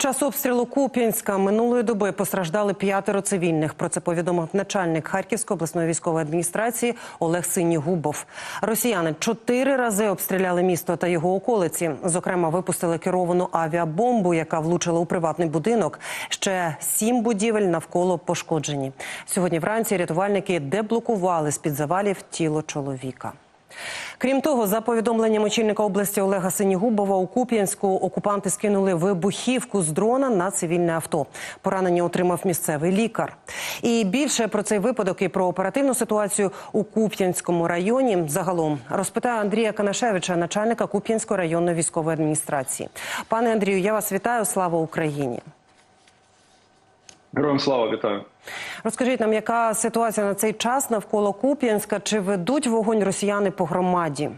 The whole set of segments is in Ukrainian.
Час обстрілу Куп'янська минулої доби постраждали п'ятеро цивільних. Про це повідомив начальник Харківської обласної військової адміністрації Олег Синігубов. Росіяни чотири рази обстріляли місто та його околиці. Зокрема, випустили керовану авіабомбу, яка влучила у приватний будинок. Ще сім будівель навколо пошкоджені. Сьогодні вранці рятувальники деблокували з під завалів тіло чоловіка. Крім того, за повідомленням очільника області Олега Синігубова, у Куп'янську окупанти скинули вибухівку з дрона на цивільне авто. Поранення отримав місцевий лікар. І більше про цей випадок і про оперативну ситуацію у Куп'янському районі загалом розпитаю Андрія Канашевича, начальника Куп'янської районної військової адміністрації. Пане Андрію, я вас вітаю. Слава Україні. Героям слава вітаю. Розкажіть нам, яка ситуація на цей час навколо Куп'янська? Чи ведуть вогонь росіяни по громаді?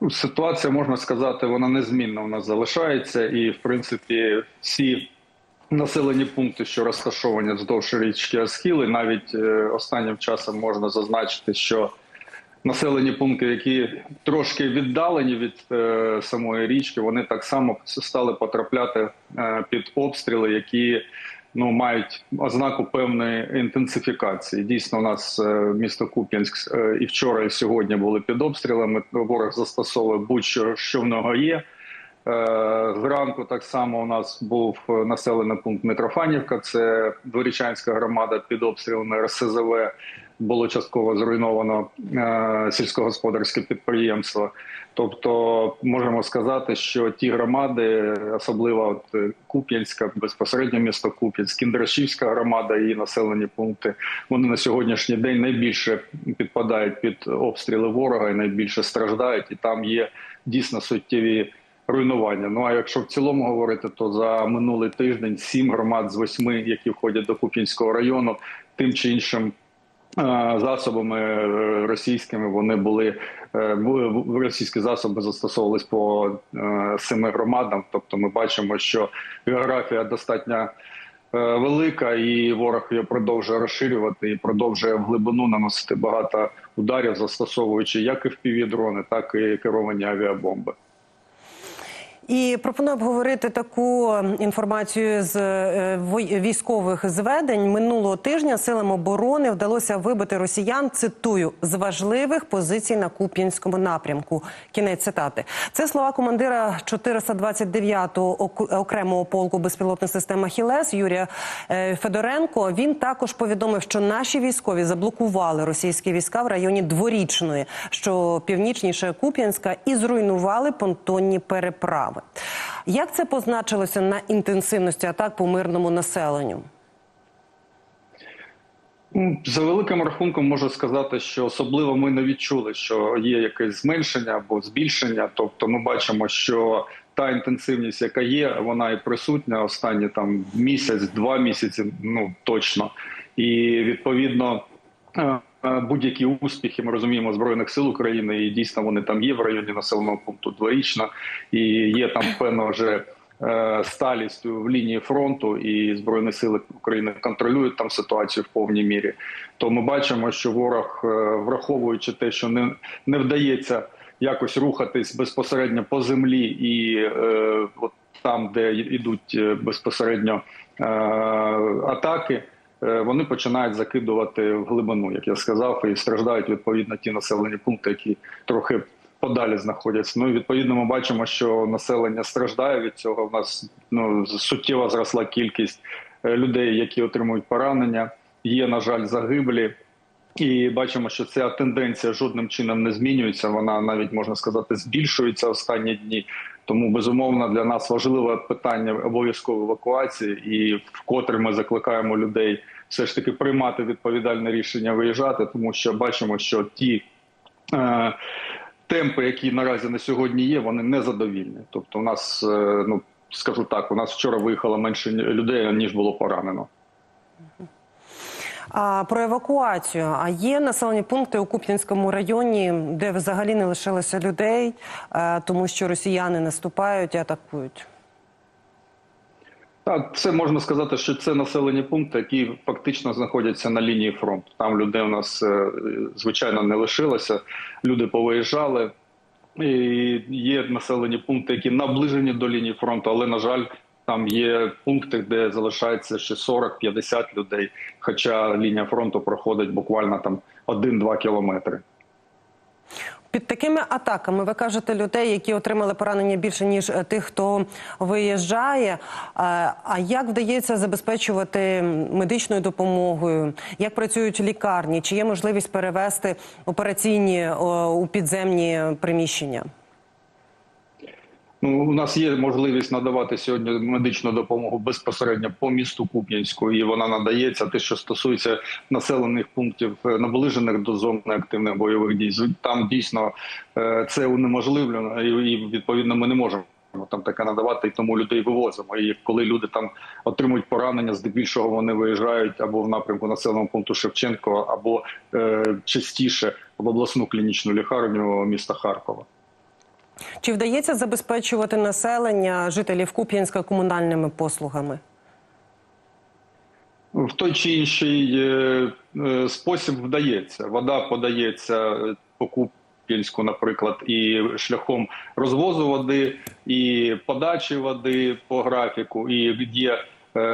Ну, Ситуація можна сказати, вона незмінна у нас залишається, і в принципі всі населені пункти, що розташовані вздовж річки Асхіли, навіть е, останнім часом можна зазначити, що населені пункти, які трошки віддалені від е, самої річки, вони так само стали потрапляти е, під обстріли, які ну мають ознаку певної інтенсифікації. Дійсно, у нас е, місто Куп'янськ е, і вчора, і сьогодні були під обстрілами. Ворог застосовує будь-що що в нього є. Е, Зранку так само у нас був населений пункт Митрофанівка. Це дворічанська громада під обстрілами РСЗВ. Було частково зруйновано е, сільськогосподарське підприємство. Тобто, можемо сказати, що ті громади, особливо от е, Куп'янська, безпосередньо місто Куп'янськ, Кіндрашівська громада і населені пункти, вони на сьогоднішній день найбільше підпадають під обстріли ворога і найбільше страждають, і там є дійсно суттєві руйнування. Ну а якщо в цілому говорити, то за минулий тиждень сім громад з восьми, які входять до Куп'янського району, тим чи іншим. е, Засобами е, російськими вони були е, російські засоби застосовувались по семи громадам. Тобто, ми бачимо, що географія достатньо велика, і ворог її продовжує розширювати і продовжує в глибину наносити багато ударів, застосовуючи як і впівдрони, так і керовані авіабомби. І пропоную обговорити таку інформацію з е, військових зведень. Минулого тижня силам оборони вдалося вибити росіян. Цитую з важливих позицій на Куп'янському напрямку. Кінець цитати. Це слова командира 429-го оку- окремого полку безпілотних систем «Ахілес» Юрія е, Федоренко. Він також повідомив, що наші військові заблокували російські війська в районі Дворічної, що північніше Куп'янська, і зруйнували понтонні переправи. Як це позначилося на інтенсивності атак по мирному населенню? За великим рахунком можу сказати, що особливо ми не відчули, що є якесь зменшення або збільшення. Тобто, ми бачимо, що та інтенсивність, яка є, вона і присутня останні там місяць, два місяці, ну точно. І відповідно е, будь-які успіхи ми розуміємо збройних сил України, і дійсно вони там є в районі населеного пункту дворічно, і є там певно вже е, сталість в лінії фронту, і збройні сили України контролюють там ситуацію в повній мірі. То ми бачимо, що ворог, е, враховуючи те, що не, не вдається якось рухатись безпосередньо по землі, і е, от там, де йдуть е, безпосередньо е, атаки. Е, Вони починають закидувати в глибину, як я сказав, і страждають відповідно ті населені пункти, які трохи подалі знаходяться. Ну і відповідно ми бачимо, що населення страждає від цього. У нас ну суттєво зросла кількість е, людей, які отримують поранення. Є на жаль загиблі. І бачимо, що ця тенденція жодним чином не змінюється. Вона навіть можна сказати збільшується останні дні. Тому безумовно для нас важливе питання обов'язкової евакуації, і вкотре ми закликаємо людей все ж таки приймати відповідальне рішення виїжджати, тому що бачимо, що ті е, темпи, які наразі на сьогодні є, вони незадовільні. Тобто, у нас е, ну скажу так, у нас вчора виїхало менше людей ніж було поранено. А про евакуацію. А є населені пункти у Куп'янському районі, де взагалі не лишилося людей, е, тому що росіяни наступають і атакують. Так, це можна сказати, що це населені пункти, які фактично знаходяться на лінії фронту. Там людей у нас е, звичайно не лишилося. Люди повиїжджали. І є населені пункти, які наближені до лінії фронту, але на жаль, там є пункти, де залишається ще 40-50 людей. Хоча лінія фронту проходить буквально там 1-2 кілометри. Під такими атаками ви кажете людей, які отримали поранення більше ніж е, тих, хто виїжджає. Е, А як вдається забезпечувати медичною допомогою? Як працюють лікарні? Чи є можливість перевести операційні у підземні приміщення? Ну, у нас є можливість надавати сьогодні медичну допомогу безпосередньо по місту Куп'янську, і вона надається. Те, що стосується населених пунктів, е, наближених до зони активних бойових дій, там дійсно е, це унеможливлено, і, відповідно ми не можемо. Там таке надавати, і тому людей вивозимо. І коли люди там отримують поранення, здебільшого вони виїжджають або в напрямку населеного пункту Шевченко, або е, частіше в обласну клінічну лікарню міста Харкова. Чи вдається забезпечувати населення жителів Куп'янська комунальними послугами? В той чи інший е, е, спосіб вдається. Вода подається е, по Куп'янську, наприклад, і шляхом розвозу води, і подачі води по графіку, і є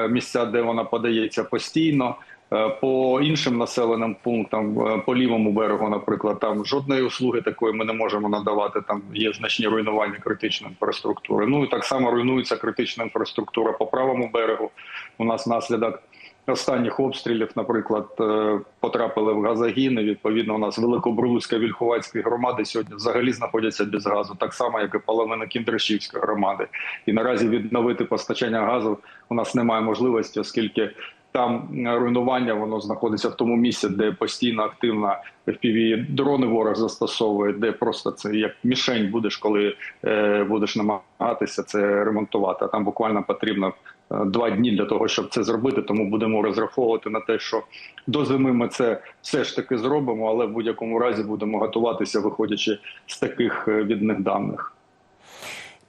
місця, де вона подається постійно. Е, По іншим населеним пунктам, е, по лівому берегу, наприклад, там жодної услуги такої ми не можемо надавати. Там є значні руйнування критичної інфраструктури. Ну і так само руйнується критична інфраструктура по правому берегу. У нас наслідок останніх обстрілів, наприклад, е, потрапили в газогіни. Відповідно, у нас Великобрулицька Вільховацькі громади сьогодні взагалі знаходяться без газу, так само як і половина Кіндрашівської громади. І наразі відновити постачання газу у нас немає можливості, оскільки там руйнування воно знаходиться в тому місці, де постійно активна fpv дрони ворог застосовує, де просто це як мішень будеш, коли е, будеш намагатися це ремонтувати. А там буквально потрібно е, два дні для того, щоб це зробити. Тому будемо розраховувати на те, що до зими ми це все ж таки зробимо, але в будь-якому разі будемо готуватися, виходячи з таких е, відних даних.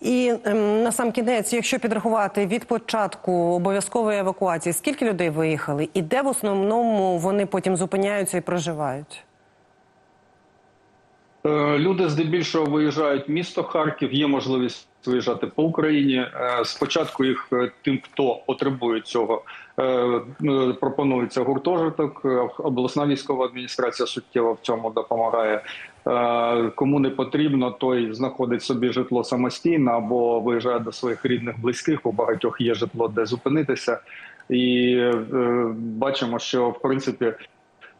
І ем, на сам кінець, якщо підрахувати від початку обов'язкової евакуації, скільки людей виїхали, і де в основному вони потім зупиняються і проживають? Е, Люди здебільшого виїжджають в місто Харків. Є можливість виїжджати по Україні. Е, Спочатку їх е, тим, хто потребує цього, пропонується гуртожиток. Обласна військова адміністрація суттєво в цьому допомагає. Е, Кому не потрібно, той знаходить собі житло самостійно або виїжджає до своїх рідних близьких. У багатьох є житло, де зупинитися, і е, бачимо, що в принципі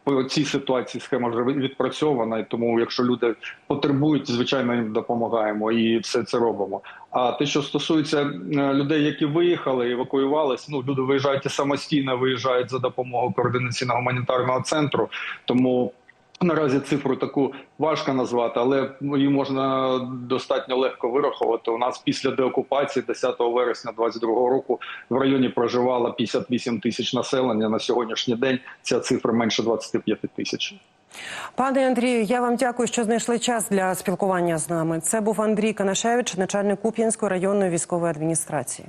по цій ситуації схема вже відпрацьована, і тому, якщо люди потребують, звичайно, їм допомагаємо і все це робимо. А те, що стосується е, людей, які виїхали, евакуювалися, ну люди виїжджають і самостійно виїжджають за допомогою координаційного гуманітарного центру, тому. Наразі цифру таку важко назвати, але її можна достатньо легко вирахувати. У нас після деокупації 10 вересня 2022 року в районі проживало 58 тисяч населення. На сьогоднішній день ця цифра менше 25 тисяч. Пане Андрію, я вам дякую, що знайшли час для спілкування з нами. Це був Андрій Канашевич, начальник Куп'янської районної військової адміністрації.